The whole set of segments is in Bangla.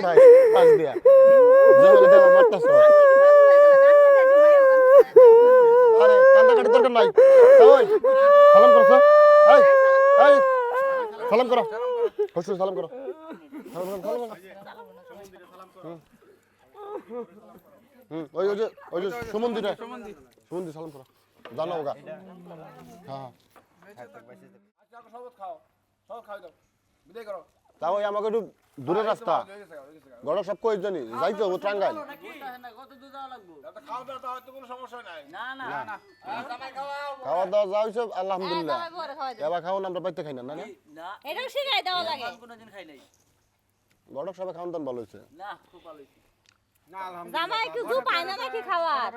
ফুটাই পাশ দিয়া। জমিতে দেওয়া মারতাছ। আরে, কান্দা নাই। ওই, সালাম করো, স্যার। এই এই, সালাম করো। হসু সালাম করো। সালাম করো সালাম করো। হুম। হুম, ওই ওই যে ওই যে সুমন্দির সুমন্দির, সালাম করো। জানাও গা। হ্যাঁ তাও আমাকে একটু দূরের রাস্তা। গড়ক সব কই জানি? যাইতে হবে টাঙ্গাইল খাওয়া দাওয়া যা হয়েছে আলহামদুলিল্লাহ। এবার খাওয়ান আমরা পাইতে খাই না না গড়ক সবাই খাওয়ান দান ভালো হয়েছে জামাই কিছু পায় না নাকি খাওয়ার?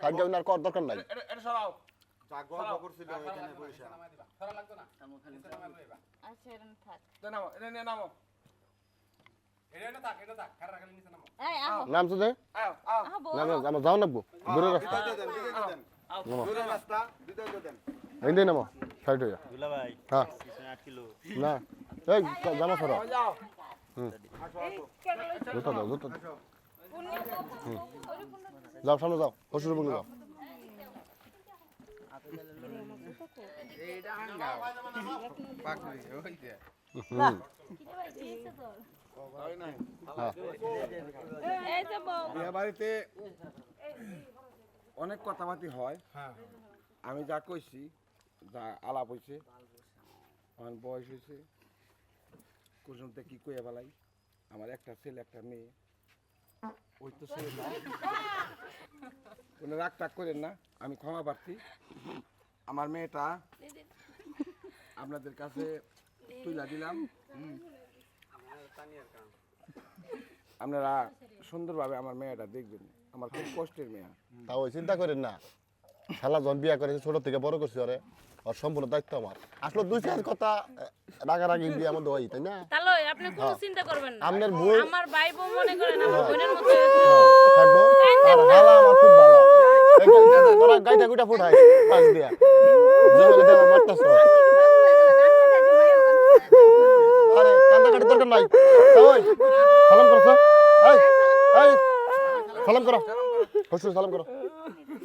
খাই যাবেন আর কর দরকার নাই। আচ্ছা এরকম থাক। এই আহো। নাম শুধু আহো বউ। নাম যাও নাকবো দূরের রাস্তা। এই দিন নামো। সাইড হ্যাঁ না। এই জামা সরো হুম। জুতা দাও জুতা যাও সামনে যাও। হসুর বলে যাও হুম হ্যাঁ এই যে বউ বিয়ে অনেক কথাবার্তি হয়। আমি যা কইছি, যা আলাপ হয়েছে আমার বয়স হয়েছে কুসুমতে কি কইয়া বেলাই আমার একটা ছেলে, একটা মেয়ে। ওই তো ছেলে কোনো রাগ টাগ করেন না, আমি ক্ষমা প্রার্থী। আমার মেয়েটা আপনাদের কাছে তুইলা দিলাম। আপনারা সুন্দরভাবে আমার মেয়েটা দেখবেন। আমার খুব কষ্টের মেয়ে। তা ওই চিন্তা করেন না। শালা যখন বিয়া করেছে ছোট থেকে বড় করছি ওরে। আর সম্পূর্ণ দায়িত্ব আমার। আসলে দুই চার কথা রাগারাগি বিয়ে আমাদের হয় তাই না? তাহলে আপনি কোনো চিন্তা করবেন না। আপনার বই আমার ভাই বউ মনে করেন আমার বোনের মতো। থাকব। আর হালা আমার খুব ভালো। তোরা গাইটা গুটা ফুটাই পাশ দিয়া। জমিতে দেওয়া মারতাছ। আরে কান্দা কাটি দরকার নাই। ওই সালাম করো স্যার। এই এই সালাম করো। হসু সালাম করো।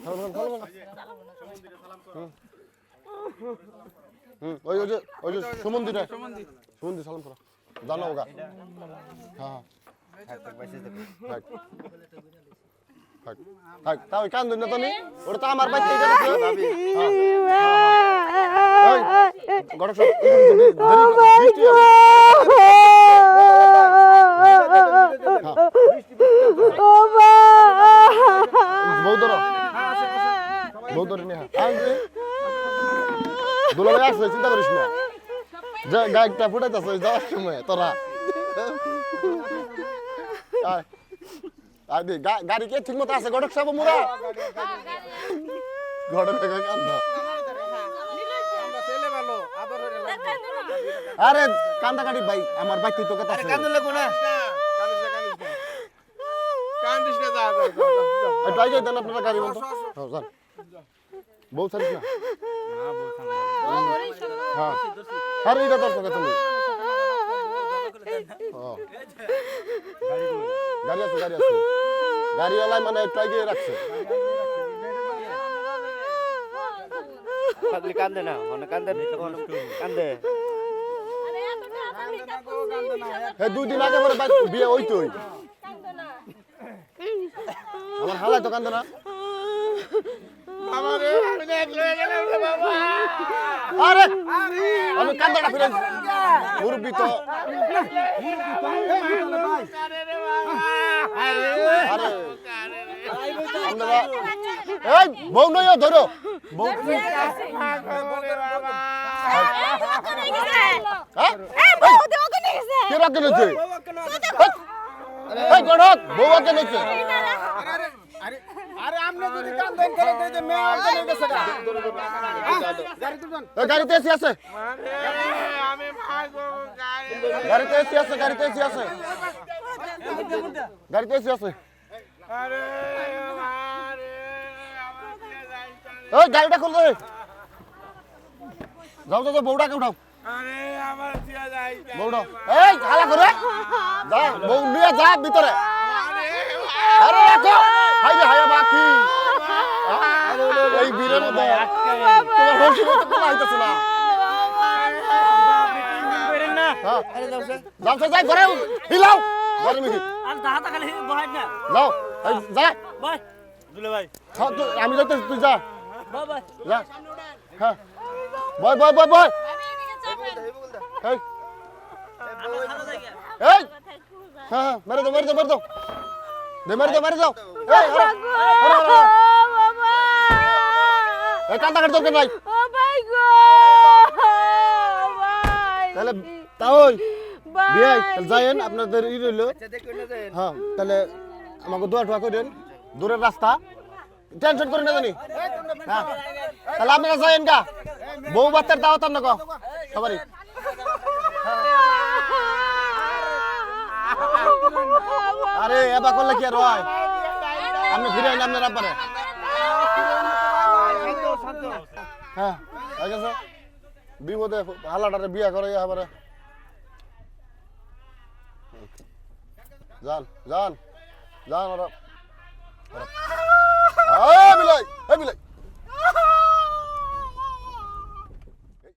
সালাম সালাম করো। হুম। হুম ওই ওই যে ওই যে সুমন্দির। সুমন্দির সালাম করো। হ্যাঁ হ্যাঁ। থাক থাক থাক তাও কান্দুন না তো নি ওটা তো আমার বাচ্চা এটা এই গড় সব বৃষ্টি হবে। বউ ধরো। বউ ধরে নিয়ে আসবে দুলাভাই আসবে চিন্তা করিস না। যা গায়কটা ফুটাইতেছে যাওয়ার সময় তোরা। আয় আয় দে গা- গাড়ি কে ঠিক মতো আছে? গড়ক সব মুরা? গড়ক থেকে কান্দ আরে কান্দা কাটি ভাই আমার বাইক তো কথা আছে একটু আগে দেন আপনারা গাড়ি বন্ধ। হ্যাঁ যান। বউ ছাড়িস না? হ্যাঁ। আরে এটা দর্শক তুমি। গাড়ি আছে গাড়ি আছে। গাড়িওয়ালাই মানে একটু আগে রাখছে। পাগলি কান্দে না মনে কান্দে কান্দে। এই দুই দিন আগে পরে বিয়ে ওই। তোই আমার হালাই তো কান্দে না। আরে! আমি কান্দাটা ফিরে মুরব্বী তো। এই বউ নয় ধরো বউ এই করে দেই যে মেয়ে আগে নিয়ে গেছে গা। গাড়ি তুলবেন এই গাড়িতে এসি আছে গাড়িতে এসি আছে, গাড়িতে এসি আছে গাড়িতে এসি আছে ওই গাড়িটা খুলবে। যাও যাও বউটাকে উঠাও। আরে আমার দিয়া যাই বউটা এই হালা করে। যা বউ নিয়ে যা ভিতরে। আরে রাখো। হাই রে হাই বাকি এই বীরের মধ্যে তোমার হসি মতো কোনো আইতাছে না। করেন না। হ্যাঁ। আরে যাও স্যার যাও যাও, যাই ঘরে হিলাও। ঘরে মিহি আর দাহাতা খালি বহাই না। যাও যা। ভাই দুলে ভাই। আমি যাইতেছি তুই যা। ভাই ভাই যা। হ্যাঁ। বয় বয় বয় বয় আমি এদিকে চাপেন এই। এই। হ্যাঁ হ্যাঁ মেরে দাও মেরে দাও মেরে দাও। দে মেরে দাও মেরে দাও। এই। এই কান্দা কাটি দরকার নাই ও ভাই গো ভাই তাহলে তাও বিয়াই তাহলে যাইয়েন আপনাদের ই রইল। হ্যাঁ তাহলে আমাকে দোয়া টোয়া করেন। দূরের রাস্তা। টেনশন করেন না জানি। হ্যাঁ তাহলে আপনারা যাইয়েন গা। বউ বাচ্চার দাওয়াত না কো সবারই। আরে এবা করলে কি আর হয়? আপনি ফিরে আইন আপনার আব্বারে। হ্যাঁ বিপদে হালাটারে বিয়া করে আবারে। যান যান যান ওরা বিলাই এই বিলাই।